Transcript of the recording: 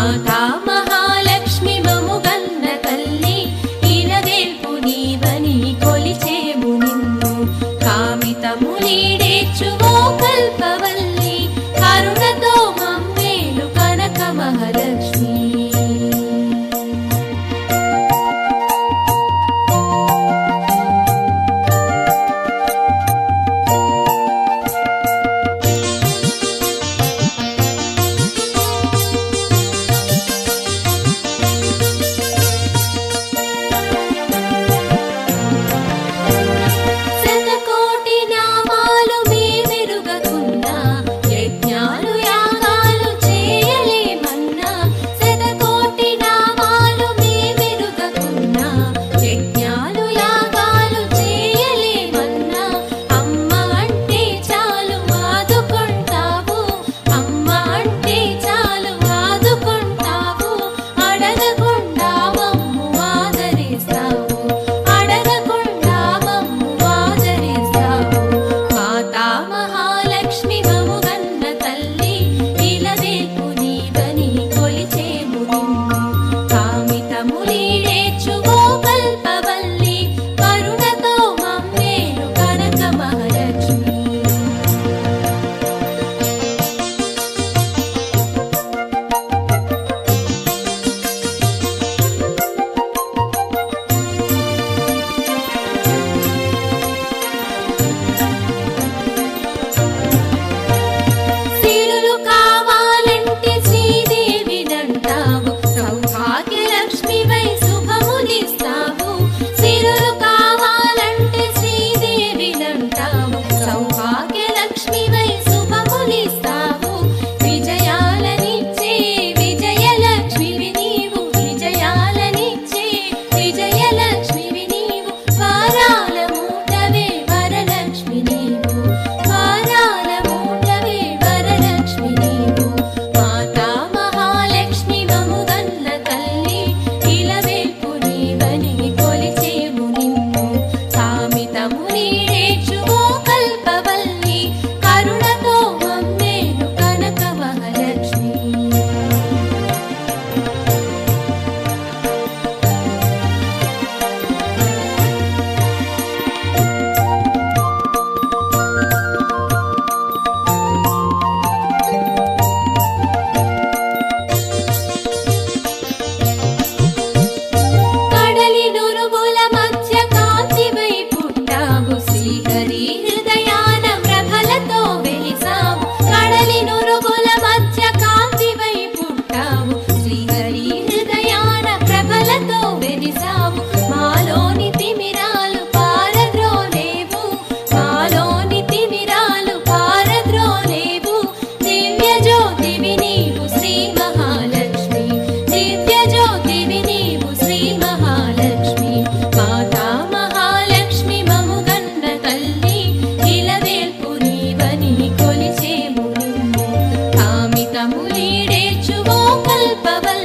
మాతా మహాలక్ష్మి మముగన్న తల్లి ఇనవేల్పు నీవని కొలిచేము నిన్ను. కామితము నీడ தேற்றுவோம் கல்பவல்